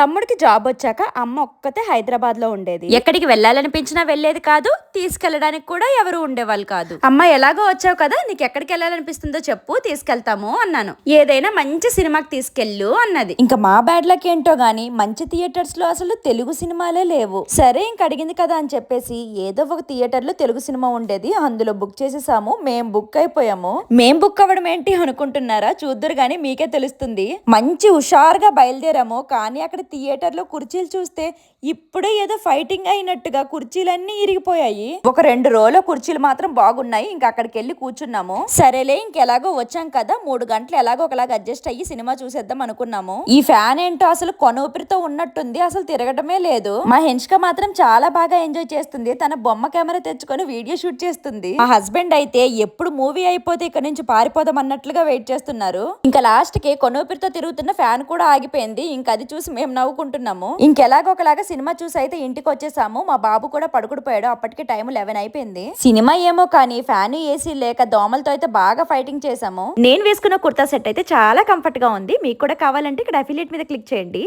తమ్ముడికి జాబ్ వచ్చాక అమ్మ ఒక్కతే హైదరాబాద్లో ఉండేది. ఎక్కడికి వెళ్ళాలనిపించినా వెళ్ళేది కాదు తీసుకెళ్ళడానికి కూడా ఎవరు ఉండేవాళ్ళు కాదు. అమ్మ ఎలాగో వచ్చావు కదా నీకు ఎక్కడికి వెళ్ళాలనిపిస్తుందో చెప్పు తీసుకెళ్తాము అన్నాను. ఏదైనా మంచి సినిమాకి తీసుకెళ్ళు అన్నది. ఇంకా మా బ్యాడ్ లక్ ఏంటో గానీ మంచి థియేటర్స్లో అసలు తెలుగు సినిమాలే లేవు. సరే ఇంక అడిగింది కదా అని చెప్పేసి ఏదో ఒక థియేటర్లో తెలుగు సినిమా ఉండేది అందులో బుక్ చేసేసాము మేం బుక్ అయిపోయాము. మేం బుక్ అవ్వడం ఏంటి అనుకుంటున్నారా? చూద్దరు గానీ మీకే తెలుస్తుంది. మంచి హుషారుగా బయలుదేరాము కానీ అక్కడ థియేటర్లో కుర్చీలు చూస్తే ఇప్పుడే ఏదో ఫైటింగ్ అయినట్టుగా కుర్చీలన్నీ ఇరిగిపోయాయి. ఒక రెండు రోజుల కుర్చీలు మాత్రం బాగున్నాయి. ఇంకా అక్కడికి వెళ్ళి కూర్చున్నాము. సరేలే ఇంకెలాగో వచ్చాం కదా. మూడు గంటలు ఎలాగో ఒకలాగా అడ్జస్ట్ అయ్యి సినిమా చూసేద్దాం అనుకున్నాము. ఈ ఫ్యాన్ ఏంటో అసలు కొనూపిరితో ఉన్నట్టుంది. అసలు తిరగటమే లేదు. మా హెన్షిక మాత్రం చాలా బాగా ఎంజాయ్ చేస్తుంది. తన బొమ్మ కెమెరా తెచ్చుకొని వీడియో షూట్ చేస్తుంది. మా హస్బెండ్ అయితే ఎప్పుడు మూవీ అయిపోతే ఇక్కడ నుంచి పారిపోదాం అన్నట్లుగా వెయిట్ చేస్తున్నారు. ఇంకా లాస్ట్కి కొనూపిరితో తిరుగుతున్న ఫ్యాన్ కూడా ఆగిపోయింది. ఇంకా అది చూసి మేము నవ్వుకుంటున్నాము. ఇంకెలాగో ఒకలాగా సినిమా చూసి అయితే ఇంటికి వచ్చేసాము మా బాబు కూడా పడుకుడిపోయాడు. అప్పటికి టైం లెవెన్ అయిపోయింది. సినిమా ఏమో కానీ ఫ్యాన్ ఏసీ లేక దోమలతో అయితే బాగా ఫైటింగ్ చేసాము. నేను వేసుకున్న కుర్తా సెట్ అయితే చాలా కంఫర్ట్గా ఉంది. మీకు కూడా కావాలంటే ఇక్కడ అఫిలియేట్ మీద క్లిక్ చేయండి.